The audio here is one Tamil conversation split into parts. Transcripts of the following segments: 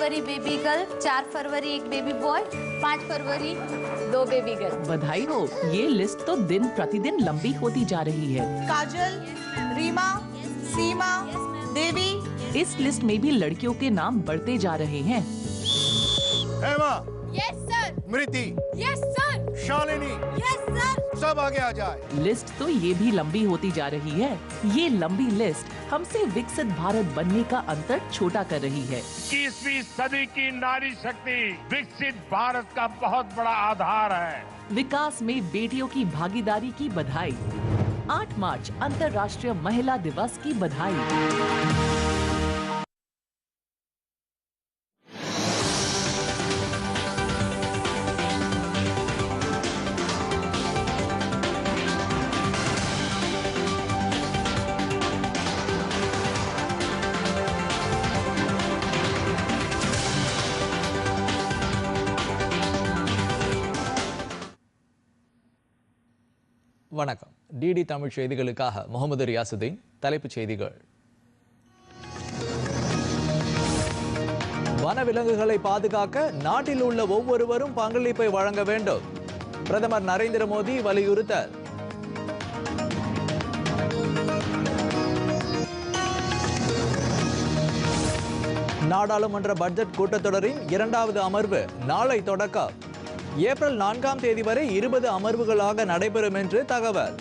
फरवरी बेबी गर्ल चार फरवरी एक बेबी बॉय पाँच फरवरी दो बेबी गर्ल बधाई हो ये लिस्ट तो दिन प्रतिदिन लंबी होती जा रही है। काजल रीमा सीमा देवी। इस लिस्ट में भी लड़कियों के नाम बढ़ते जा रहे हैं। Hema. Yes Smriti yes sir Shalini. Yes sir सब आगे आ जाए। लिस्ट तो ये भी लंबी होती जा रही है। ये लंबी लिस्ट हमसे विकसित भारत बनने का अंतर छोटा कर रही है। इक्कीसवीं सदी की नारी शक्ति विकसित भारत का बहुत बड़ा आधार है। विकास में बेटियों की भागीदारी की बधाई। 8 मार्च अंतर्राष्ट्रीय महिला दिवस की बधाई। டிடி தமிழ் செய்திகளுக்காக முகமது ரியாசுதீன் தலைப்புச் செய்திகள். வனவிலங்குகளை பாதுகாக்க நாட்டில் உள்ள ஒவ்வொருவரும் பங்களிப்பை வழங்க வேண்டும். பிரதமர் நரேந்திர மோடி வலியுறுத்தல். நாடாளுமன்ற பட்ஜெட் கூட்டத்தொடரின் இரண்டாவது அமர்வு நாளை தொடக்கம். ஏப்ரல் நான்காம் தேதி வரை இருபது அமர்வுகளாக நடைபெறும் என்று தகவல்.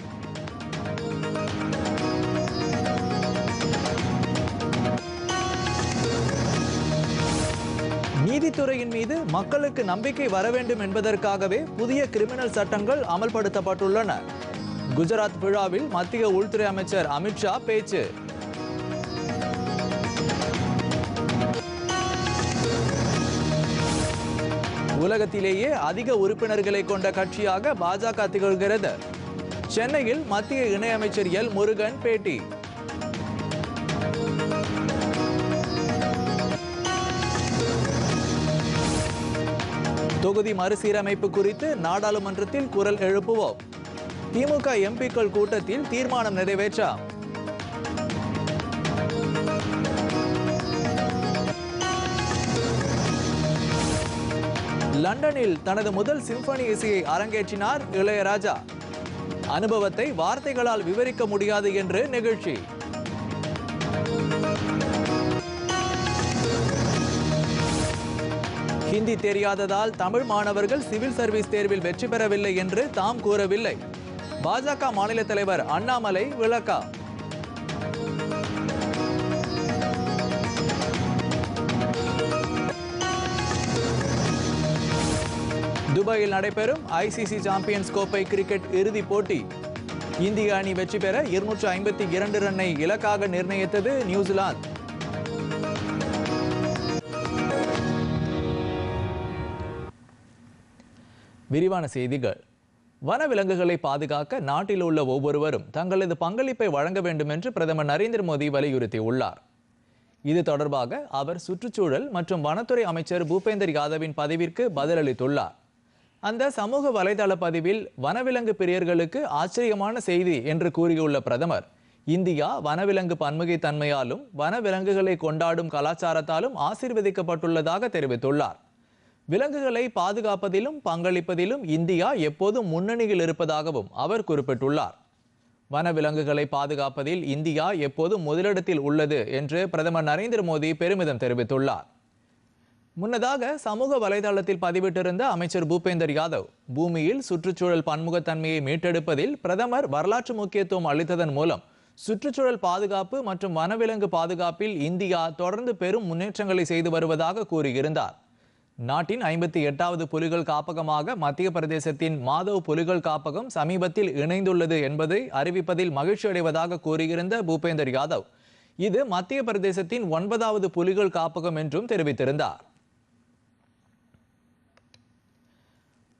நீதித்துறையின் மீது மக்களுக்கு நம்பிக்கை வர வேண்டும் என்பதற்காகவே புதிய கிரிமினல் சட்டங்கள் அமல்படுத்தப்பட்டுள்ளன. குஜராத் விழாவில் மத்திய உள்துறை அமைச்சர் அமித்ஷா பேச்சு. உலகத்திலேயே அதிக உறுப்பினர்களை கொண்ட கட்சியாக பாஜக திகழ்கிறது. சென்னையில் மத்திய இணையமைச்சர் எல் முருகன் பேட்டி. தொகுதி மறுசீரமைப்பு குறித்து நாடாளுமன்றத்தில் குரல் எழுப்புவோம். திமுக எம்பிக்கள் கூட்டத்தில் தீர்மானம் நிறைவேற்றா? லண்டனில் தனது முதல் சிம்பனி இசையை அரங்கேற்றினார் இளையராஜா. அனுபவத்தை வார்த்தைகளால் விவரிக்க முடியாது என்று நிகழ்ச்சி. ஹிந்தி தெரியாததால் தமிழ் மாணவர்கள் சிவில் சர்வீஸ் தேர்வில் வெற்றி பெறவில்லை என்று தாம் கூறவில்லை. பாஜக மாநில தலைவர் அண்ணாமலை விளக்கா. துபாயில் நடைபெறும் ஐசிசி சாம்பியன்ஸ் கோப்பை கிரிக்கெட் இறுதிப் போட்டி. இந்திய அணி வெற்றி பெற இருநூற்று ஐம்பத்தி இரண்டு ரன்னை இலக்காக நிர்ணயித்தது நியூசிலாந்து. விரிவான செய்திகள். வனவிலங்குகளை பாதுகாக்க நாட்டில் உள்ள ஒவ்வொருவரும் தங்களது பங்களிப்பை வழங்க வேண்டும் என்று பிரதமர் நரேந்திர மோடி வலியுறுத்தியுள்ளார். இது தொடர்பாக அவர் சுற்றுச்சூழல் மற்றும் வனத்துறை அமைச்சர் பூபேந்தர் யாதவின் பதிவிற்கு பதிலளித்துள்ளார். அந்த சமூக வலைதள பதிவில் வனவிலங்கு பிரியர்களுக்கு ஆச்சரியமான செய்தி என்று கூறியுள்ள பிரதமர் இந்தியா வனவிலங்கு பன்முகை தன்மையாலும் வனவிலங்குகளை கொண்டாடும் கலாச்சாரத்தாலும் ஆசீர்வதிக்கப்பட்டுள்ளதாக தெரிவித்துள்ளார். விலங்குகளை பாதுகாப்பதிலும் பங்களிப்பதிலும் இந்தியா எப்போதும் முன்னணியில் இருப்பதாகவும் அவர் குறிப்பிட்டுள்ளார். வனவிலங்குகளை பாதுகாப்பதில் இந்தியா எப்போதும் முதலிடத்தில் உள்ளது என்று பிரதமர் நரேந்திர மோடி பெருமிதம் தெரிவித்துள்ளார். முன்னதாக சமூக வலைதளத்தில் பதிவிட்டிருந்த அமைச்சர் பூபேந்தர் யாதவ் பூமியில் சுற்றுச்சூழல் பன்முகத்தன்மையை மீட்டெடுப்பதில் பிரதமர் வரலாற்று முக்கியத்துவம் அளித்ததன் மூலம் சுற்றுச்சூழல் பாதுகாப்பு மற்றும் வனவிலங்கு பாதுகாப்பில் இந்தியா தொடர்ந்து பெரும் முன்னேற்றங்களை செய்து வருவதாக கூறியிருந்தார். நாட்டின் ஐம்பத்தி எட்டாவது புலிகள் காப்பகமாக மத்திய பிரதேசத்தின் மாதவ் புலிகள் காப்பகம் சமீபத்தில் இணைந்துள்ளது என்பதை அறிவிப்பதில் மகிழ்ச்சி அடைவதாக கூறியிருந்த பூபேந்தர் யாதவ். இது மத்திய பிரதேசத்தின் ஒன்பதாவது புலிகள் காப்பகம் என்றும் தெரிவித்திருந்தார்.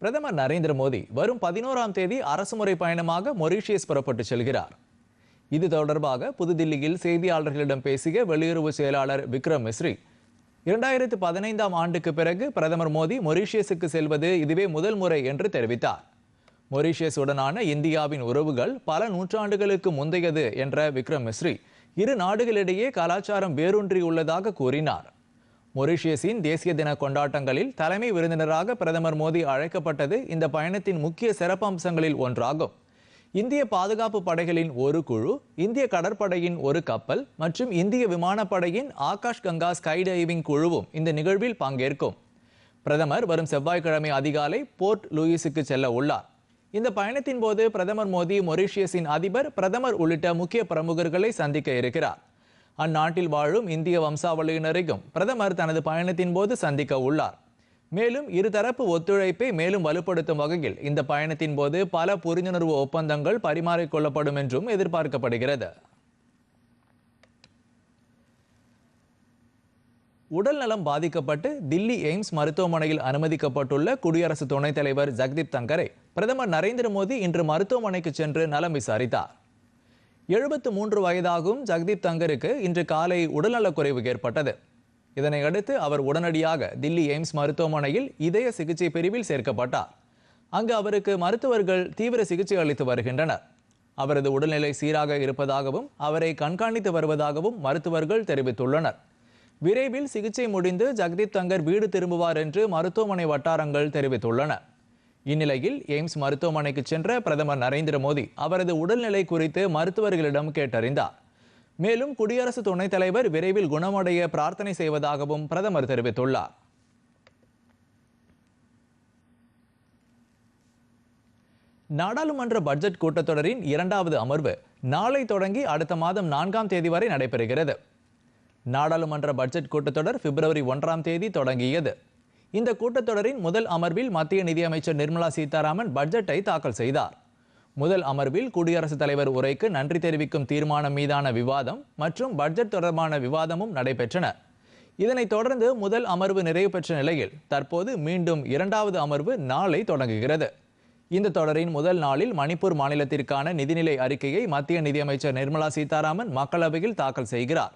பிரதமர் நரேந்திர மோடி வரும் பதினோராம் தேதி அரசுமுறை பயணமாக மொரீஷியஸ் புறப்பட்டு செல்கிறார். இது தொடர்பாக புதுதில்லியில் செய்தியாளர்களிடம் பேசிய வெளியுறவு செயலாளர் விக்ரம் மிஸ்ரி இரண்டாயிரத்து பதினைந்தாம் ஆண்டுக்கு பிறகு பிரதமர் மோடி மொரீஷியஸுக்கு செல்வது இதுவே முதல் முறை என்று தெரிவித்தார். மொரீஷியஸுடனான இந்தியாவின் உறவுகள் பல நூற்றாண்டுகளுக்கு முந்தையது என்ற விக்ரம் மிஸ்ரி இரு நாடுகளிடையே கலாச்சாரம் வேரூன்றியுள்ளதாக கூறினார். மொரீஷியஸின் தேசிய தின கொண்டாட்டங்களில் தலைமை விருந்தினராக பிரதமர் மோடி அழைக்கப்பட்டது இந்த பயணத்தின் முக்கிய சிறப்பம்சங்களில் ஒன்றாகும். இந்திய பாதுகாப்பு படைகளின் ஒரு குழு இந்திய கடற்படையின் ஒரு கப்பல் மற்றும் இந்திய விமானப்படையின் ஆகாஷ் கங்கா ஸ்கைடைவிங் குழுவும் இந்த நிகழ்வில் பங்கேற்கும். பிரதமர் வரும் செவ்வாய்க்கிழமை அதிகாலை போர்ட் லூயிஸுக்கு செல்ல உள்ளார். இந்த பயணத்தின் போது பிரதமர் மோடி மொரீஷியஸின் அதிபர் பிரதமர் உள்ளிட்ட முக்கிய பிரமுகர்களை சந்திக்க இருக்கிறார். அந்நாட்டில் வாழும் இந்திய வம்சாவளியினரையும் பிரதமர் தனது பயணத்தின் போது சந்திக்க உள்ளார். மேலும் இருதரப்பு ஒத்துழைப்பை மேலும் வலுப்படுத்தும் வகையில் இந்த பயணத்தின் போது பல புரிந்துணர்வு ஒப்பந்தங்கள் பரிமாறிக்கொள்ளப்படும் என்றும் எதிர்பார்க்கப்படுகிறது. உடல் நலம் பாதிக்கப்பட்டு தில்லி எய்ம்ஸ் மருத்துவமனையில் அனுமதிக்கப்பட்டுள்ள குடியரசு துணைத் தலைவர் ஜக்தீப் தங்கரை பிரதமர் நரேந்திர மோடி இன்று மருத்துவமனைக்கு சென்று நலம் விசாரித்தார். எழுபத்து மூன்று வயதாகும் ஜக்தீப் தங்கருக்கு இன்று காலை உடல்நலக்குறைவு ஏற்பட்டது. இதனை அடுத்து அவர் உடனடியாக தில்லி எய்ம்ஸ் மருத்துவமனையில் இதய சிகிச்சை பிரிவில் சேர்க்கப்பட்டார். அங்கு அவருக்கு மருத்துவர்கள் தீவிர சிகிச்சை அளித்து வருகின்றனர். அவரது உடல்நிலை சீராக இருப்பதாகவும் அவரை கண்காணித்து வருவதாகவும் மருத்துவர்கள் தெரிவித்துள்ளனர். விரைவில் சிகிச்சை முடிந்து ஜெகதீப் தங்கர் வீடு திரும்புவார் என்று மருத்துவமனை வட்டாரங்கள் தெரிவித்துள்ளன. இந்நிலையில் எய்ம்ஸ் மருத்துவமனைக்கு சென்ற பிரதமர் நரேந்திர மோடி அவரது உடல்நிலை குறித்து மருத்துவர்களிடம் கேட்டறிந்தார். மேலும் குடியரசு துணைத் தலைவர் விரைவில் குணமடைய பிரார்த்தனை செய்வதாகவும் பிரதமர் தெரிவித்துள்ளார். நாடாளுமன்ற பட்ஜெட் கூட்டத்தொடரின் இரண்டாவது அமர்வு நாளை தொடங்கி அடுத்த மாதம் நான்காம் தேதி வரை நடைபெறுகிறது. நாடாளுமன்ற பட்ஜெட் கூட்டத்தொடர் பிப்ரவரி ஒன்றாம் தேதி தொடங்கியது. இந்த கூட்டத்தொடரின் முதல் அமர்வில் மத்திய நிதியமைச்சர் நிர்மலா சீதாராமன் பட்ஜெட்டை தாக்கல் செய்தார். முதல் அமர்வில் குடியரசுத் தலைவர் உரைக்கு நன்றி தெரிவிக்கும் தீர்மானம் மீதான விவாதம் மற்றும் பட்ஜெட் தொடர்பான விவாதமும் நடைபெற்றன. இதனைத் தொடர்ந்து முதல் அமர்வு நிறைவு பெற்ற நிலையில் தற்போது மீண்டும் இரண்டாவது அமர்வு நாளை தொடங்குகிறது. இந்த தொடரின் முதல் நாளில் மணிப்பூர் மாநிலத்திற்கான நிதிநிலை அறிக்கையை மத்திய நிதியமைச்சர் நிர்மலா சீதாராமன் மக்களவையில் தாக்கல் செய்கிறார்.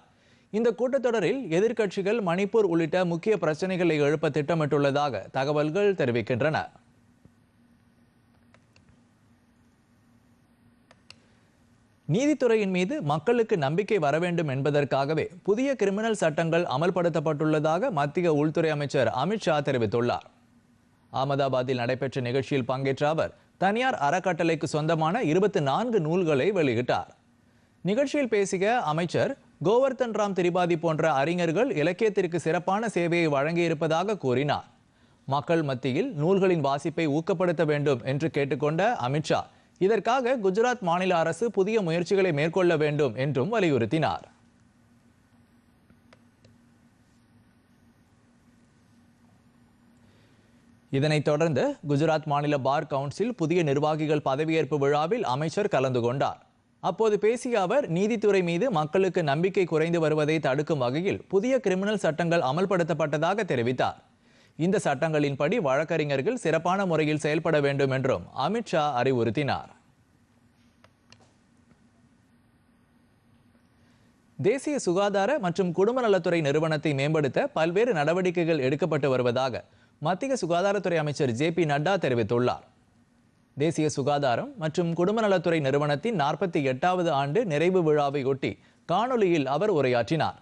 இந்த கூட்டத்தொடரில் எதிர்க்கட்சிகள் மணிப்பூர் உள்ளிட்ட முக்கிய பிரச்சனைகளை எழுப்ப திட்டமிட்டுள்ளதாக தகவல்கள் தெரிவிக்கின்றன. நீதித்துறையின் மீது மக்களுக்கு நம்பிக்கை வர வேண்டும் என்பதற்காகவே புதிய கிரிமினல் சட்டங்கள் அமல்படுத்தப்பட்டுள்ளதாக மத்திய உள்துறை அமைச்சர் அமித்ஷா தெரிவித்துள்ளார். அகமதாபாத்தில் நடைபெற்ற நிகழ்ச்சியில் பங்கேற்ற அவர் தனியார் அறக்கட்டளைக்கு சொந்தமான இருபத்தி நான்கு நூல்களை வெளியிட்டார். நிகழ்ச்சியில் பேசிய அமைச்சர் கோவர்தன் ராம் திரிபாதி போன்ற அறிஞர்கள் இலக்கியத்திற்கு சிறப்பான சேவையை வழங்கியிருப்பதாக கூறினார். மக்கள் மத்தியில் நூல்களின் வாசிப்பை ஊக்கப்படுத்த வேண்டும் என்று கேட்டுக்கொண்ட அமித்ஷா இதற்காக குஜராத் மாநில அரசு புதிய முயற்சிகளை மேற்கொள்ள வேண்டும் என்றும் வலியுறுத்தினார். இதனைத் தொடர்ந்து குஜராத் மாநில பார் கவுன்சில் புதிய நிர்வாகிகள் பதவியேற்பு விழாவில் அமைச்சர் கலந்து கொண்டார். அப்போது பேசிய அவர் நீதித்துறை மீது மக்களுக்கு நம்பிக்கை குறைந்து வருவதை தடுக்கும் வகையில் புதிய கிரிமினல் சட்டங்கள் அமல்படுத்தப்பட்டதாக தெரிவித்தார். இந்த சட்டங்களின்படி வழக்கறிஞர்கள் சிறப்பான முறையில் செயல்பட வேண்டும் என்றும் அமித்ஷா அறிவுறுத்தினார். தேசிய சுகாதார மற்றும் குடும்ப நலத்துறை நிறுவனத்தை மேம்படுத்த பல்வேறு நடவடிக்கைகள் எடுக்கப்பட்டு வருவதாக மத்திய சுகாதாரத்துறை அமைச்சர் ஜே பி நட்டா தெரிவித்துள்ளார். தேசிய சுகாதாரம் மற்றும் குடும்ப நலத்துறை நிறுவனத்தின் நாற்பத்தி எட்டாவது ஆண்டு நிறைவு விழாவை ஒட்டி காணொலியில் அவர் உரையாற்றினார்.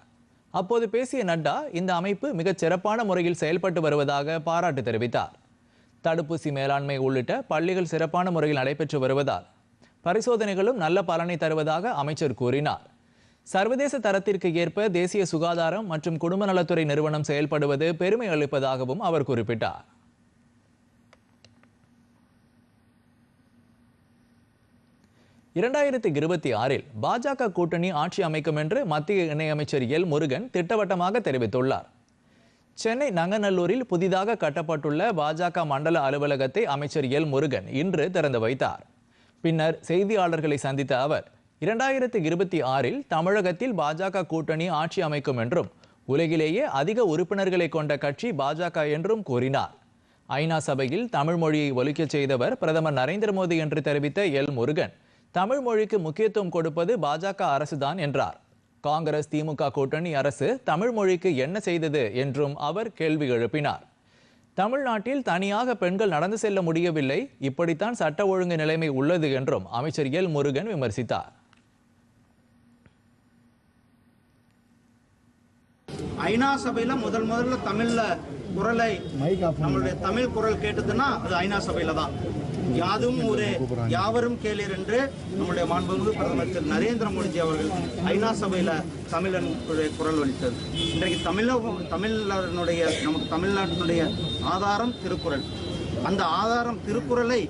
அப்போது பேசிய நட்டா இந்த அமைப்பு மிகச் சிறப்பான முறையில் செயல்பட்டு வருவதாக பாராட்டு தெரிவித்தார். தடுப்பூசி மேலாண்மை உள்ளிட்ட பள்ளிகள் சிறப்பான முறையில் நடைபெற்று வருவதால் பரிசோதனைகளும் நல்ல பலனை தருவதாக அமைச்சர் கூறினார். சர்வதேச தரத்திற்கு ஏற்ப தேசிய சுகாதாரம் மற்றும் குடும்ப நலத்துறை நிறுவனம் செயல்படுவது பெருமை அளிப்பதாகவும் அவர் குறிப்பிட்டார். இரண்டாயிரத்தி இருபத்தி ஆறில் பாஜக கூட்டணி ஆட்சி அமைக்கும் என்று மத்திய இணையமைச்சர் எல் முருகன் திட்டவட்டமாக தெரிவித்துள்ளார். சென்னை நங்கநல்லூரில் புதிதாக கட்டப்பட்டுள்ள பாஜக மண்டல அலுவலகத்தை அமைச்சர் எல் முருகன் இன்று திறந்து வைத்தார். பின்னர் செய்தியாளர்களை சந்தித்த அவர் இரண்டாயிரத்தி இருபத்தி ஆறில் தமிழகத்தில் பாஜக கூட்டணி ஆட்சி அமைக்கும் என்றும் உலகிலேயே அதிக உறுப்பினர்களை கொண்ட கட்சி பாஜக என்றும் கூறினார். ஐநா சபையில் தமிழ் மொழியை ஒலிக்கச் செய்தவர் பிரதமர் நரேந்திர மோடி என்று தெரிவித்த எல் முருகன் தமிழ் மொழிக்கு முக்கியத்துவம் கொடுப்பது பாஜக அரசுதான் என்றார். காங்கிரஸ் திமுக கூட்டணி அரசு தமிழ் மொழிக்கு என்ன செய்தது என்றும் அவர் கேள்வி எழுப்பினார். தமிழ்நாட்டில் தனியாக பெண்கள் நடந்து செல்ல முடியவில்லை இப்படித்தான் சட்ட ஒழுங்கு நிலைமை உள்ளது என்றும் அமைச்சர் எல். முருகன் விமர்சித்தார். ஐநா சபையில முதல் முதல்ல தமிழ்ல குரலை நம்மளுடைய தமிழ் குரல் கேட்டதுன்னா அது ஐநா சபையில தான். யாதும் ஒரு யாவரும் கேளீர் என்று நம்முடைய மாண்புமிகு பிரதமர் திரு நரேந்திர மோடிஜி அவர்கள் ஐநா சபையில் தமிழன் குரல் ஒலித்தது. இன்றைக்கு தமிழ தமிழனுடைய நமக்கு தமிழ்நாட்டினுடைய ஆதாரம் திருக்குறள். அந்த ஆதாரம் திருக்குறளை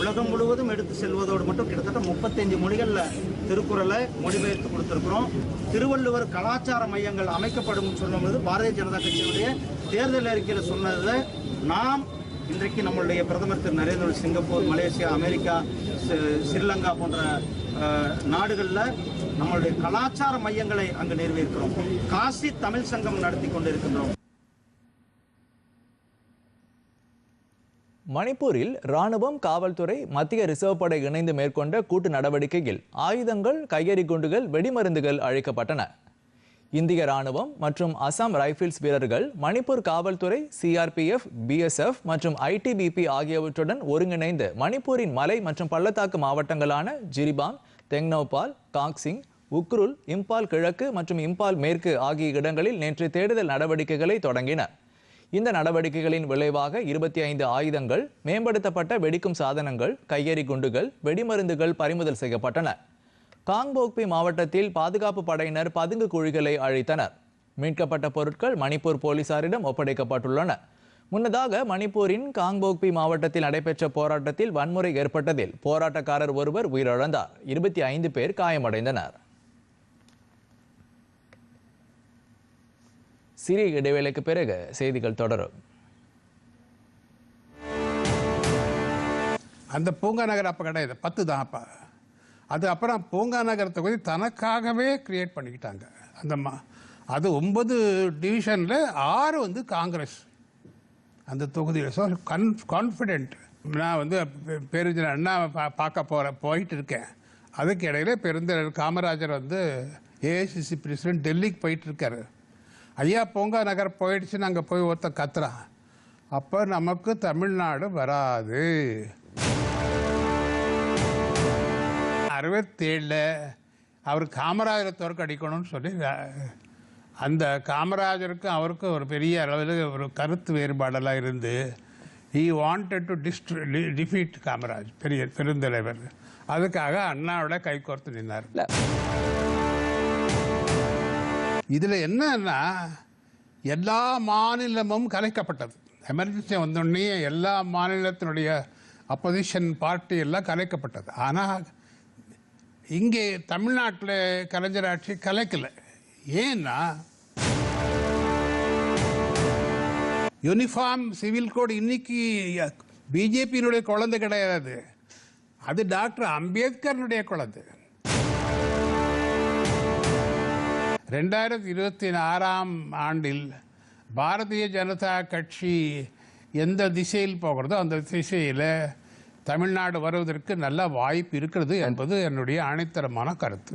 உலகம் முழுவதும் எடுத்து செல்வதோடு மட்டும் கிட்டத்தட்ட முப்பத்தஞ்சு மொழிகளில் திருக்குறளை மொழிபெயர்த்து கொடுத்துருக்குறோம். திருவள்ளுவர் கலாச்சார மையங்கள் அமைக்கப்படும் சொல்லும்போது பாரதிய ஜனதா கட்சியினுடைய தேர்தல் அறிக்கையில் சொன்னதை நாம் இன்றைக்கு நம்மளுடைய பிரதமர் Thiru Narendra Modi Singapore Malaysia America Sri Lanka போன்ற நாடுகளில் நம்மளுடைய கலாச்சார மையங்களை அங்கு நிறுவியிருக்கிறோம். காசி தமிழ் சங்கம் நடத்தி கொண்டிருக்கின்றோம். மணிப்பூரில் ராணுவம் காவல்துறை மத்திய ரிசர்வ் படை இணைந்து மேற்கொண்ட கூட்டு நடவடிக்கையில் ஆயுதங்கள் கையெறி குண்டுகள் வெடிமருந்துகள் அழிக்கப்பட்டன. இந்திய ராணுவம் மற்றும் அசாம் ரைபிள்ஸ் வீரர்கள் மணிப்பூர் காவல்துறை சிஆர்பிஎஃப் பிஎஸ்எஃப் மற்றும் ஐடிபிபி ஆகியவற்றுடன் ஒருங்கிணைந்து மணிப்பூரின் மலை மற்றும் பள்ளத்தாக்கு மாவட்டங்களான ஜிரிபாங் தெங்னோபால் காங்சிங் உக்ருல் இம்பால் கிழக்கு மற்றும் இம்பால் மேற்கு ஆகிய இடங்களில் நேற்று தேடுதல் நடவடிக்கைகளை தொடங்கின. இந்த நடவடிக்கைகளின் விளைவாக இருபத்தி ஐந்து ஆயுதங்கள் மேம்படுத்தப்பட்ட வெடிக்கும் சாதனங்கள் கையெறி குண்டுகள் வெடிமருந்துகள் பறிமுதல் செய்யப்பட்டன. காங்போக்பி மாவட்டத்தில் பாதுகாப்பு படையினர் பதுங்கு குழிகளை அழித்தனர். மீட்கப்பட்ட பொருட்கள் மணிப்பூர் போலீசாரிடம் ஒப்படைக்கப்பட்டுள்ளன. முன்னதாக மணிப்பூரின் காங்போக்பி மாவட்டத்தில் நடைபெற்ற போராட்டத்தில் வன்முறை ஏற்பட்டதில் போராட்டக்காரர் ஒருவர் உயிரிழந்தார். இருபத்தி ஐந்து பேர் காயமடைந்தனர். சிறிய இடைவேளைக்கு பிறகு செய்திகள் தொடரும். அந்த பூங்கா நகர் அப்போ கிடையாது. பத்து தான் அப்போ. அது அப்புறம் பூங்கா நகர் தொகுதி தனக்காகவே கிரியேட் பண்ணிக்கிட்டாங்க. அந்த மா அது ஒன்பது டிவிஷனில் ஆறு வந்து காங்கிரஸ். அந்த தொகுதியில். ஸோ கன் கான்ஃபிடென்ட் நான் வந்து பெ- அண்ணா பா பார்க்க போகிற போயிட்டு இருக்கேன். அதுக்கு இடையில பெருந்தர் காமராஜர் வந்து ஏஐசிசி பிரசிடென்ட் டெல்லிக்கு போயிட்டு இருக்காரு. ஐயா பூங்கா நகர் போயிடுச்சு நாங்கள் போய் ஒருத்த கத்துறான். அப்போ நமக்கு தமிழ்நாடு வராது. அறுபத்தேழில் அவர் காமராஜரை தோற்கடிக்கணும்னு சொல்லி அந்த காமராஜருக்கும் அவருக்கும் ஒரு பெரிய அளவில் ஒரு கருத்து வேறுபாடெல்லாம் இருந்து he wanted to destroy defeat Kamaraj பெரிய பெருந்தலைவர். அதுக்காக அண்ணாவோட கைகோர்த்து இல்ல. இதில் என்னன்னா எல்லா மாநிலமும் கலைக்கப்பட்டது. எமர்ஜென்சி வந்தோடனே எல்லா மாநிலத்தினுடைய அப்போசிஷன் பார்ட்டி எல்லாம் கலைக்கப்பட்டது. ஆனால் இங்கே தமிழ்நாட்டில் கலைஞர் ஆட்சி கலைக்கலை. ஏன்னா யூனிஃபார்ம் சிவில் கோட் இன்னைக்கு பிஜேபியினுடைய குழந்தை கிடையாது. அது டாக்டர் அம்பேத்கர்னுடைய குழந்தை. ரெண்டாயிரத்தி இருபத்தி ஆறாம் ஆண்டில் பாரதிய ஜனதா கட்சி எந்த திசையில் போகிறதோ அந்த திசையில் தமிழ்நாடு வருவதற்கு நல்ல வாய்ப்பு இருக்கிறது என்பது என்னுடைய அனைத்தரமான கருத்து.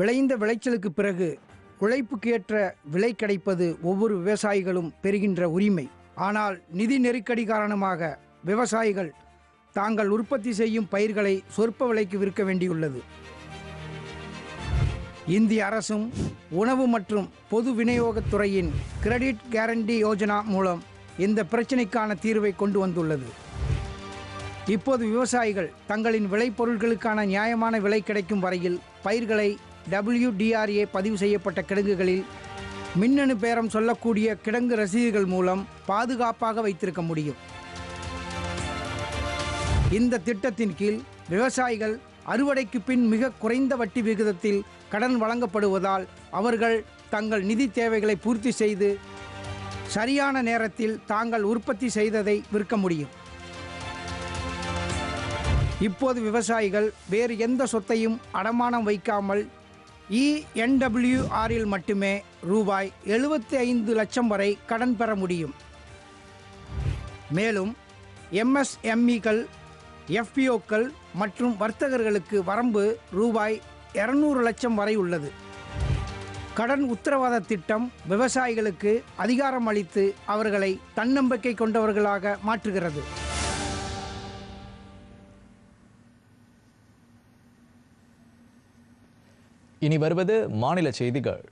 விளைந்த விளைச்சலுக்கு பிறகு உழைப்புக்கு ஏற்ற விலை கிடைப்பது ஒவ்வொரு விவசாயிகளும் பெறுகின்ற உரிமை. ஆனால் நிதி நெருக்கடி காரணமாக விவசாயிகள் தாங்கள் உற்பத்தி செய்யும் பயிர்களை சொற்ப விலைக்கு விற்க வேண்டியுள்ளது. இந்திய அரசும் உணவு மற்றும் பொது விநியோகத்துறையின் கிரெடிட் கேரண்டி யோஜனா மூலம் இந்த பிரச்சினைக்கான தீர்வை கொண்டு வந்துள்ளது. இப்போது விவசாயிகள் தங்களின் விளைபொருட்களுக்கான நியாயமான விலை கிடைக்கும் வரையில் பயிர்களை டபிள்யூடிஆர்ஏ பதிவு செய்யப்பட்ட கிடங்குகளில் மின்னணு பேரம் சொல்லக்கூடிய கிடங்கு ரசீதுகள் மூலம் பாதுகாப்பாக வைத்திருக்க முடியும். இந்த திட்டத்தின் கீழ் விவசாயிகள் அறுவடைக்கு பின் மிக குறைந்த வட்டி விகிதத்தில் கடன் வழங்கப்படுவதால் அவர்கள் தங்கள் நிதி தேவைகளை பூர்த்தி செய்து சரியான நேரத்தில் தாங்கள் உற்பத்தி செய்ததை விற்க முடியும். இப்போது விவசாயிகள் வேறு எந்த சொத்தையும் அடமானம் வைக்காமல் இஎன்டபிள்யூஆரில் மட்டுமே ரூபாய் எழுபத்தி ஐந்து லட்சம் வரை கடன் பெற முடியும். மேலும் எம்எஸ்எம்இகள் எஃபிஓக்கள் மற்றும் வர்த்தகர்களுக்கு வரம்பு ரூபாய் இருநூறு லட்சம் வரை உள்ளது. கடன் உத்தரவாத திட்டம் விவசாயிகளுக்கு அதிகாரம் அளித்து அவர்களை தன்னம்பிக்கை கொண்டவர்களாக மாற்றுகிறது. இனி வருவது மாநில செய்திகள்.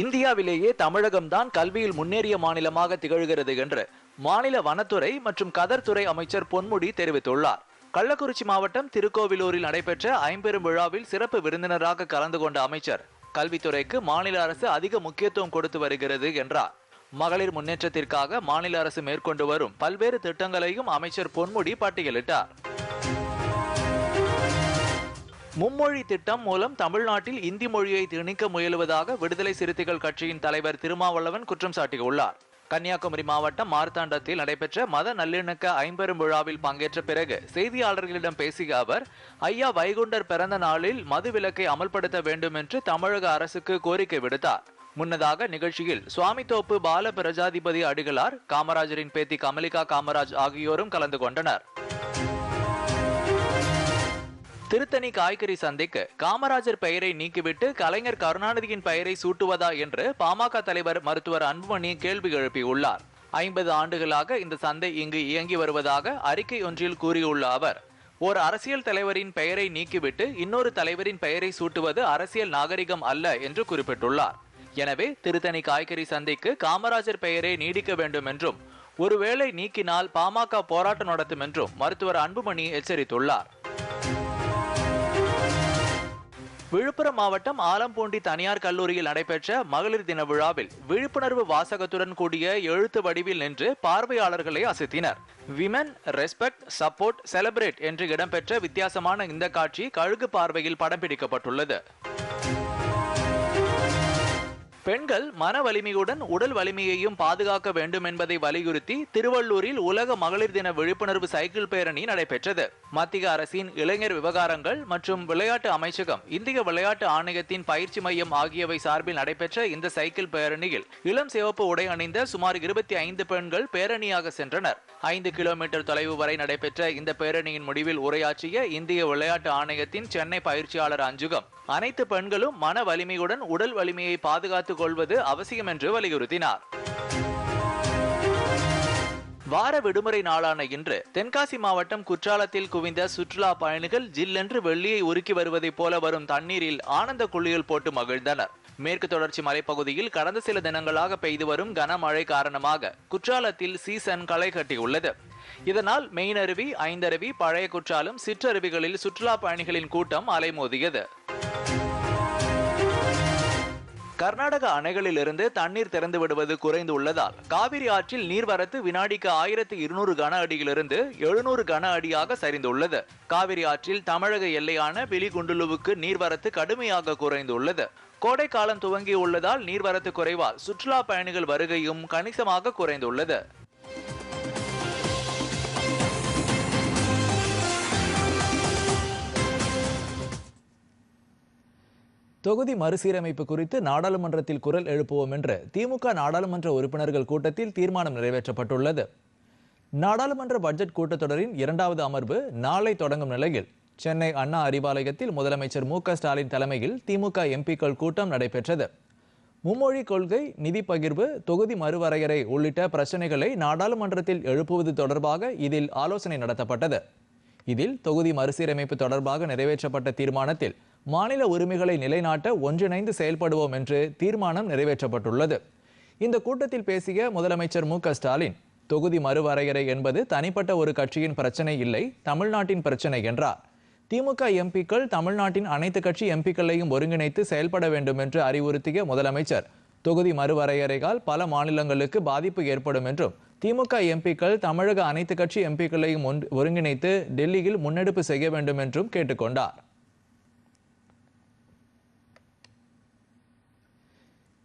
இந்தியாவிலேயே தமிழகம்தான் கல்வியில் முன்னேறிய மாநிலமாக திகழ்கிறது என்று மாநில வனத்துறை மற்றும் கதர்துறை அமைச்சர் பொன்முடி தெரிவித்துள்ளார். கள்ளக்குறிச்சி மாவட்டம் திருக்கோவிலூரில் நடைபெற்ற ஐம்பெரும் விழாவில் சிறப்பு விருந்தினராக கலந்து கொண்ட அமைச்சர் கல்வித்துறைக்கு மாநில அரசு அதிக முக்கியத்துவம் கொடுத்து வருகிறது என்றார். மகளிர் முன்னேற்றத்திற்காக மாநில அரசு மேற்கொண்டு வரும் பல்வேறு திட்டங்களையும் அமைச்சர் பொன்முடி பட்டியலிட்டார். மும்மொழி திட்டம் மூலம் தமிழ்நாட்டில் இந்தி மொழியை திணிக்க முயலுவதாக விடுதலை சிறுத்தைகள் கட்சியின் தலைவர் திருமாவளவன் குற்றம் சாட்டியுள்ளார். கன்னியாகுமரி மாவட்டம் மார்த்தாண்டத்தில் நடைபெற்ற மத நல்லிணக்க ஐம்பெரும் விழாவில் பங்கேற்ற பிறகு செய்தியாளர்களிடம் பேசிய அவர் ஐயா வைகுண்டர் பிறந்த நாளில் மது விலக்கை அமல்படுத்த வேண்டும் என்று தமிழக அரசுக்கு கோரிக்கை விடுத்தார். முன்னதாக நிகழ்ச்சியில் சுவாமித்தோப்பு பால பிரஜாதிபதி அடிகளார் காமராஜரின் பேத்தி கமலிகா காமராஜ் ஆகியோரும் கலந்து கொண்டனர். திருத்தணி காய்கறி சந்தைக்கு காமராஜர் பெயரை நீக்கிவிட்டு கலைஞர் கருணாநிதியின் பெயரை சூட்டுவதா என்று பாமக தலைவர் மருத்துவர் அன்புமணி கேள்வி எழுப்பியுள்ளார். ஐம்பது ஆண்டுகளாக இந்த சந்தை இங்கு இயங்கி வருவதாக அறிக்கை ஒன்றில் கூறியுள்ள அவர் ஒரு அரசியல் தலைவரின் பெயரை நீக்கிவிட்டு இன்னொரு தலைவரின் பெயரை சூட்டுவது அரசியல் நாகரிகம் அல்ல என்று குறிப்பிட்டுள்ளார். எனவே திருத்தணி காய்கறி சந்தைக்கு காமராஜர் பெயரே நீடிக்க வேண்டும் என்றும் ஒருவேளை நீக்கினால் பாமக போராட்டம் நடத்தும் என்றும் மருத்துவர் அன்புமணி எச்சரித்துள்ளார். விழுப்புரம் மாவட்டம் ஆலம்பூண்டி தனியார் கல்லூரியில் நடைபெற்ற மகளிர் தின விழாவில் விழிப்புணர்வு வாசகத்துடன் கூடிய எழுத்து வடிவில் நின்று பார்வையாளர்களை அசத்தினர். விமன் ரெஸ்பெக்ட் சப்போர்ட் செலிபிரேட் என்று இடம்பெற்ற வித்தியாசமான இந்த காட்சி கழுகு பார்வையில் படம் பிடிக்கப்பட்டுள்ளது. பெண்கள் மன வலிமையுடன் உடல் வலிமையையும் பாதுகாக்க வேண்டும் என்பதை வலியுறுத்தி திருவள்ளூரில் உலக மகளிர் தின விழிப்புணர்வு சைக்கிள் பேரணி நடைபெற்றது. மத்திய அரசின் இளைஞர் விவகாரங்கள் மற்றும் விளையாட்டு அமைச்சகம் இந்திய விளையாட்டு ஆணையத்தின் பயிற்சி மையம் ஆகியவை சார்பில் நடைபெற்ற இந்த சைக்கிள் பேரணியில் இளம் சிவப்பு உடை அணிந்த சுமார் இருபத்தி ஐந்து பெண்கள் பேரணியாக சென்றனர். ஐந்து கிலோமீட்டர் தொலைவு வரை நடைபெற்ற இந்த பேரணியின் முடிவில் உரையாற்றிய இந்திய விளையாட்டு ஆணையத்தின் சென்னை பயிற்சியாளர் அஞ்சுகம் அனைத்து பெண்களும் மன வலிமையுடன் உடல் வலிமையை பாதுகாத்து பாதுகாத்துக் கொள்வது அவசியம் என்று வலியுறுத்தினார். வார விடுமுறை நாளான இன்று தென்காசி மாவட்டம் குற்றாலத்தில் குவிந்த சுற்றுலா பயணிகள் ஜில்லென்று வெள்ளியை உருக்கி வருவதைப் போல வரும் தண்ணீரில் ஆனந்த குளியல் போட்டு மகிழ்ந்தனர். மேற்கு தொடர்ச்சி மலைப்பகுதியில் கடந்த சில தினங்களாக பெய்து வரும் கனமழை காரணமாக குற்றாலத்தில் சீசன் களை கட்டியுள்ளது. இதனால் மெயினருவி ஐந்தருவி பழைய குற்றாலம் சிற்றருவிகளில் சுற்றுலா பயணிகளின் கூட்டம் அலைமோதியது. கர்நாடக அணைகளிலிருந்து தண்ணீர் திறந்து விடுவது குறைந்து உள்ளதால் காவிரி ஆற்றில் நீர்வரத்து வினாடிக்கு ஆயிரத்து இருநூறு கன அடியிலிருந்து எழுநூறு கன அடியாக சரிந்துள்ளது. காவிரி ஆற்றில் தமிழக எல்லையான பிலிகுண்டுலுவுக்கு நீர்வரத்து கடுமையாக குறைந்துள்ளது. கோடை காலம் துவங்கியுள்ளதால் நீர்வரத்து குறைவால் சுற்றுலா பயணிகள் வருகையும் கணிசமாக குறைந்துள்ளது. தொகுதி மறுசீரமைப்பு குறித்து நாடாளுமன்றத்தில் குரல் எழுப்புவோம் என்று திமுக நாடாளுமன்ற உறுப்பினர்கள் கூட்டத்தில் தீர்மானம் நிறைவேற்றப்பட்டுள்ளது. நாடாளுமன்ற பட்ஜெட் கூட்டத்தொடரின் இரண்டாவது அமர்வு நாளை தொடங்கும் நிலையில் சென்னை அண்ணா அறிவாலயத்தில் முதலமைச்சர் மு ஸ்டாலின் தலைமையில் திமுக எம்பிக்கள் கூட்டம் நடைபெற்றது. மும்மொழி கொள்கை நிதி பகிர்வு தொகுதி மறுவரையறை உள்ளிட்ட பிரச்சனைகளை நாடாளுமன்றத்தில் எழுப்புவது தொடர்பாக இதில் ஆலோசனை நடத்தப்பட்டது. இதில் தொகுதி மறுசீரமைப்பு தொடர்பாக நிறைவேற்றப்பட்ட தீர்மானத்தில் மாநில உரிமைகளை நிலைநாட்ட ஒன்றிணைந்து செயல்படுவோம் என்று தீர்மானம் நிறைவேற்றப்பட்டுள்ளது. இந்த கூட்டத்தில் பேசிய முதலமைச்சர் மு ஸ்டாலின் தொகுதி மறுவரையறை என்பது தனிப்பட்ட ஒரு கட்சியின் பிரச்சனை இல்லை தமிழ்நாட்டின் பிரச்சனை என்றார். திமுக எம்பிக்கள் தமிழ்நாட்டின் அனைத்து கட்சி எம்பிக்களையும் ஒருங்கிணைத்து செயல்பட வேண்டும் என்று அறிவுறுத்திய முதலமைச்சர் தொகுதி மறுவரையறையால் பல மாநிலங்களுக்கு பாதிப்பு ஏற்படும் என்றும் திமுக எம்பிக்கள் தமிழக அனைத்து கட்சி எம்பிக்களையும் ஒருங்கிணைத்து டெல்லியில் முன்னெடுப்பு செய்ய வேண்டும் என்றும் கேட்டுக்கொண்டார்.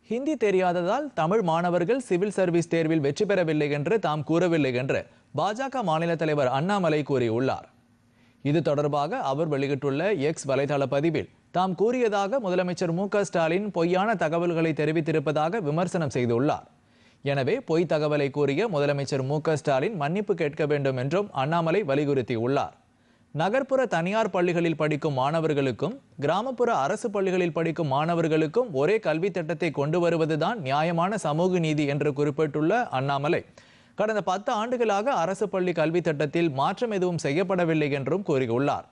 ஹிந்தி தெரியாததால் தமிழ் மாணவர்கள் சிவில் சர்வீஸ் தேர்வில் வெற்றி பெறவில்லை என்று தாம் கூறவில்லை என்று பாஜக மாநில தலைவர் அண்ணாமலை கூறியுள்ளார். இது தொடர்பாக அவர் வெளியிட்டுள்ள எக்ஸ் வலைதள பதிவில் தாம் கூறியதாக முதலமைச்சர் மு ஸ்டாலின் பொய்யான தகவல்களை தெரிவித்திருப்பதாக விமர்சனம் செய்துள்ளார். எனவே பொய் தகவலை கூறிய முதலமைச்சர் மு ஸ்டாலின் மன்னிப்பு கேட்க வேண்டும் என்றும் அண்ணாமலை வலியுறுத்தியுள்ளார். நகர்ப்புற தனியார் பள்ளிகளில் படிக்கும் மாணவர்களுக்கும் கிராமப்புற அரசு பள்ளிகளில் படிக்கும் மாணவர்களுக்கும் ஒரே கல்வி திட்டத்தை கொண்டு வருவதுதான் நியாயமான சமூக நீதி என்று குறிப்பிட்டுள்ள அண்ணாமலை. கடந்த பத்து ஆண்டுகளாக அரசு பள்ளி கல்வி திட்டத்தில் மாற்றம் எதுவும் செய்யப்படவில்லை என்றும் கூறியுள்ளார்.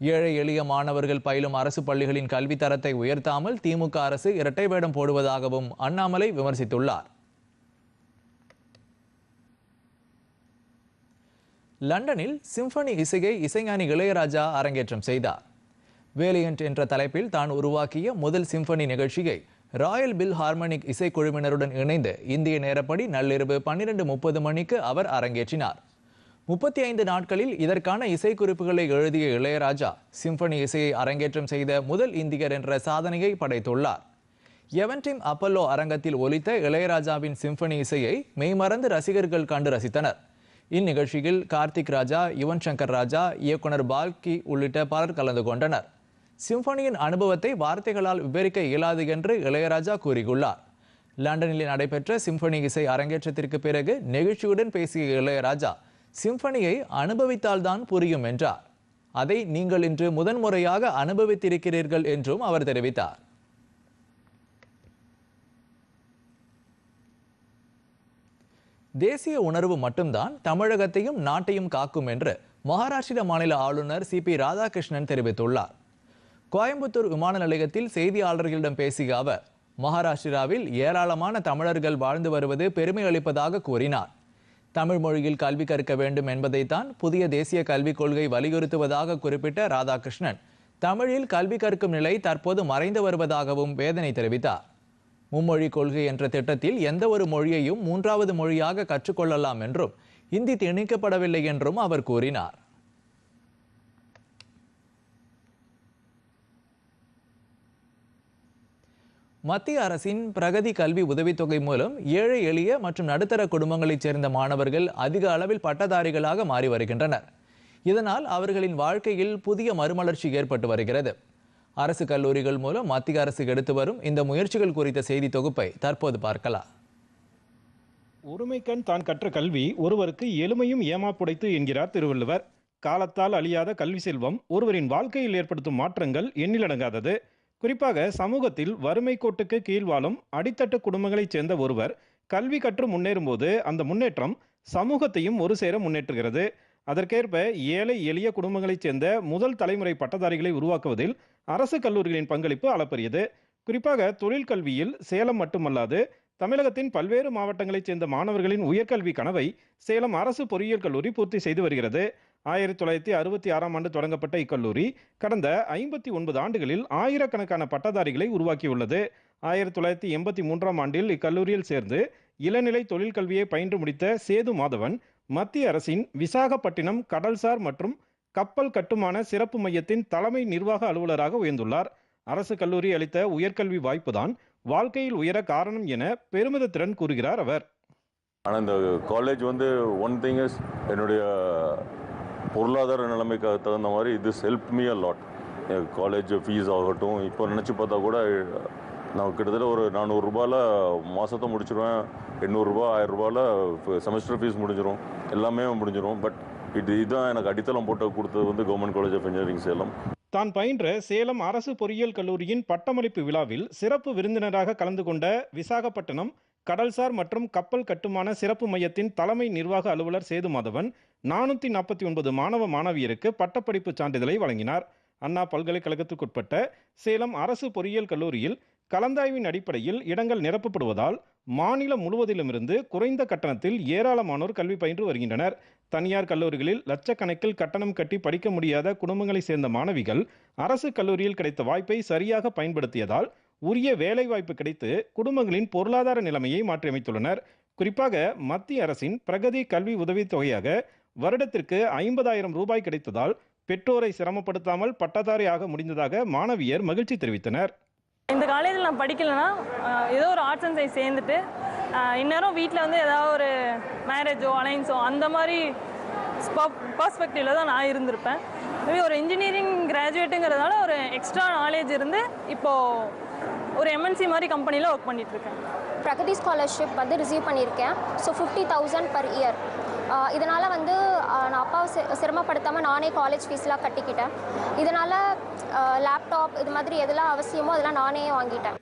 ஏழை எளிய மாணவர்கள் பயிலும் அரசு பள்ளிகளின் கல்வி தரத்தை உயர்த்தாமல் திமுக அரசு இரட்டை வேடம் போடுவதாகவும் அண்ணாமலை விமர்சித்துள்ளார். லண்டனில் சிம்பனி இசையை இசைஞானி இளையராஜா அரங்கேற்றம் செய்தார். வேலியன்ட் என்ற தலைப்பில் தான் உருவாக்கிய முதல் சிம்பனி நிகழ்ச்சியை ராயல் பில் ஹார்மோனிக் இசைக்குழுவினருடன் இணைந்து இந்திய நேரப்படி நள்ளிரவு பன்னிரண்டு முப்பது மணிக்கு அவர் அரங்கேற்றினார். முப்பத்தி ஐந்து நாட்களில் இதற்கான இசைக்குறிப்புகளை எழுதிய இளையராஜா சிம்பனி இசையை அரங்கேற்றம் செய்த முதல் இந்தியர் என்ற சாதனையை படைத்துள்ளார். எவன்டிம் அப்பல்லோ அரங்கத்தில் ஒலித்த இளையராஜாவின் சிம்பனி இசையை மெய்மறந்து ரசிகர்கள் கண்டு ரசித்தனர். இந்நிகழ்ச்சியில் கார்த்திக் ராஜா யுவன் சங்கர் ராஜா இயக்குனர் பால்கி உள்ளிட்ட பலர் கலந்து கொண்டனர். சிம்பனியின் அனுபவத்தை வார்த்தைகளால் விவரிக்க இயலாது என்று இளையராஜா கூறியுள்ளார். லண்டனில் நடைபெற்ற சிம்பனி இசை அரங்கேற்றத்திற்கு பிறகு நெகிழ்ச்சியுடன் பேசிய இளையராஜா சிம்பனியை அனுபவித்தால்தான் புரியும் என்றார். அதை நீங்கள் இன்று முதன்முறையாக அனுபவித்திருக்கிறீர்கள் என்றும் அவர் தெரிவித்தார். தேசிய உணர்வு மட்டும்தான் தமிழகத்தையும் நாட்டையும் காக்கும் என்று மகாராஷ்டிர மாநில ஆளுநர் சி பி ராதாகிருஷ்ணன் தெரிவித்துள்ளார். கோயம்புத்தூர் விமான நிலையத்தில் செய்தியாளர்களிடம் பேசிய அவர் மகாராஷ்டிராவில் ஏராளமான தமிழர்கள் வாழ்ந்து வருவது பெருமை அளிப்பதாக கூறினார். தமிழ் மொழியில் கல்வி கற்க வேண்டும் என்பதைத்தான் புதிய தேசிய கல்விக் கொள்கை வலியுறுத்துவதாக குறிப்பிட்ட ராதாகிருஷ்ணன் தமிழில் கல்வி கற்கும் நிலை தற்போது மறைந்து வருவதாகவும் வேதனை தெரிவித்தார். மும்மொழி கொள்கை என்ற திட்டத்தில் எந்த ஒரு மொழியையும் மூன்றாவது மொழியாக கற்றுக்கொள்ளலாம் என்றும் இந்தி திணிக்கப்படவில்லை என்றும் அவர் கூறினார். மத்திய அரசின் பிரகதி கல்வி உதவித்தொகை மூலம் ஏழை எளிய மற்றும் நடுத்தர குடும்பங்களைச் சேர்ந்த மாணவர்கள் அதிக அளவில் பட்டதாரிகளாக மாறி வருகின்றனர். இதனால் அவர்களின் வாழ்க்கையில் புதிய மறுமலர்ச்சி ஏற்பட்டு வருகிறது. அரசு கல்லூரிகள் மூலம் மத்திய அரசு எடுத்து வரும் இந்த முயற்சிகள் குறித்த செய்தி தொகுப்பை தற்போது பார்க்கலாம். ஒருமைக்கண் தான் கற்ற கல்வி ஒருவருக்கு எளிமையும் ஏமாப்புடைத்து என்கிறார் திருவள்ளுவர். காலத்தால் அழியாத கல்வி செல்வம் ஒருவரின் வாழ்க்கையில் ஏற்படுத்தும் மாற்றங்கள் எண்ணிலடங்காதது குறிப்பாக சமூகத்தில் வறுமை கோட்டுக்கு கீழ் வாழும் அடித்தட்டு குடும்பங்களைச் சேர்ந்த ஒருவர் கல்வி கற்று முன்னேறும்போது அந்த முன்னேற்றம் சமூகத்தையும் ஒரு சேர முன்னேற்றுகிறது. அதற்கேற்ப ஏழை எளிய குடும்பங்களைச் சேர்ந்த முதல் தலைமுறை பட்டதாரிகளை உருவாக்குவதில் அரசு கல்லூரிகளின் பங்களிப்பு அளப்பரியது. குறிப்பாக தொழில் கல்வியில் சேலம் மட்டுமல்லாது தமிழகத்தின் பல்வேறு மாவட்டங்களைச் சேர்ந்த மாணவர்களின் உயர்கல்வி கனவை சேலம் அரசு பொறியியல் கல்லூரி பூர்த்தி செய்து வருகிறது. ஆயிரத்தி தொள்ளாயிரத்தி அறுபத்தி ஆறாம் ஆண்டு தொடங்கப்பட்ட இக்கல்லூரி கடந்த ஐம்பத்தி ஒன்பது ஆண்டுகளில் ஆயிரக்கணக்கான பட்டதாரிகளை உருவாக்கியுள்ளது. ஆயிரத்தி தொள்ளாயிரத்தி எண்பத்தி மூன்றாம் ஆண்டில் இக்கல்லூரியில் சேர்ந்து இளநிலை தொழில் கல்வியை பயின்று முடித்த சேது மாதவன் மத்திய அரசின் விசாகப்பட்டினம் கடல்சார் மற்றும் கப்பல் கட்டுமான சிறப்பு மையத்தின் தலைமை நிர்வாக அலுவலராக உயர்ந்துள்ளார். அரசு கல்லூரி அளித்த உயர்கல்வி வாய்ப்புதான் வாழ்க்கையில் உயர காரணம் என பெருமிதத்துடன் கூறுகிறார் அவர். ஆனால் இந்த காலேஜ் வந்து ஒன் திங் இஸ் என்னுடைய பொருளாதார நிலைமைக்கு தகுந்த மாதிரி இது help me a lot college fees ஆகட்டும் இப்போ நினச்சி பார்த்தா கூட நான் கிட்டத்தட்ட ஒரு நானூறுரூபாவில் மாதத்தை முடிச்சிடுவேன் எண்ணூறுரூபா ஆயிரரூபாவில் செமஸ்டர் ஃபீஸ் முடிஞ்சிடும் எல்லாமே முடிஞ்சிடும் பட் இது இதுதான் எனக்கு அடித்தளம் போட்டு கொடுத்தது வந்து government college of engineering Salem தான் பயின்ற சேலம் அரசு பொறியியல் கல்லூரியின் பட்டமளிப்பு விழாவில் சிறப்பு விருந்தினராக கலந்து கொண்ட விசாகப்பட்டினம் கடல்சார் மற்றும் கப்பல் கட்டுமான சிறப்பு மையத்தின் தலைமை நிர்வாக அலுவலர் சேது மாதவன் நானூற்றி நாற்பத்தி ஒன்பது மாணவ மாணவியருக்கு பட்டப்படிப்பு சான்றிதழை வழங்கினார். அண்ணா பல்கலைக்கழகத்துக்குட்பட்ட சேலம் அரசு பொறியியல் கல்லூரியில் கலந்தாய்வின் அடிப்படையில் இடங்கள் நிரப்பப்படுவதால் மாநிலம் முழுவதிலுமிருந்து குறைந்த கட்டணத்தில் ஏராளமானோர் கல்வி பயின்று வருகின்றனர். தனியார் கல்லூரிகளில் லட்சக்கணக்கில் கட்டணம் கட்டி படிக்க முடியாத குடும்பங்களைச் சேர்ந்த மாணவிகள் அரசு கல்லூரியில் கிடைத்த வாய்ப்பை சரியாக பயன்படுத்தியதால் உரிய வேலைவாய்ப்பு கிடைத்து குடும்பங்களின் பொருளாதார நிலைமையை மாற்றியமைத்துள்ளனர். குறிப்பாக மத்திய அரசின் பிரகதி கல்வி உதவித் தொகையாக வருடத்திற்கு ஐம்பதாயிரம் ரூபாய் கிடைத்ததால் பெற்றோரை சிரமப்படுத்தாமல் பட்டதாரி ஆக முடிந்ததாக மாணவியர் மகிழ்ச்சி தெரிவித்தனர். இந்த காலேஜில் நான் படிக்கலைன்னா ஏதோ ஒரு ஆர்ட்ஸ் அண்ட் சயின்ஸ் சேர்ந்துட்டு இந்நேரம் வீட்டில் வந்து ஏதாவது ஒரு மேரேஜோ அலைன்ஸோ அந்த மாதிரி பர்ஸ்பெக்டிவில் தான் நான் இருந்திருப்பேன். மேபி ஒரு இன்ஜினியரிங் கிராஜுவேட்டுங்கிறதால ஒரு எக்ஸ்ட்ரா நாலேஜ் இருந்து இப்போது ஒரு எம்என்சி மாதிரி கம்பெனியில் ஒர்க் பண்ணிகிட்ருக்கேன் பிரகதி ஸ்காலர்ஷிப் வந்து ரிசீவ் பண்ணியிருக்கேன். So fifty thousand per year இதனால் வந்து நான் அப்பாவை சி சிரமப்படுத்தாமல் நானே காலேஜ் ஃபீஸ்லாம் கட்டிக்கிட்டேன். இதனால் லேப்டாப் இது மாதிரி எதெல்லாம் அவசியமோ அதெல்லாம் நானே வாங்கிட்டேன்.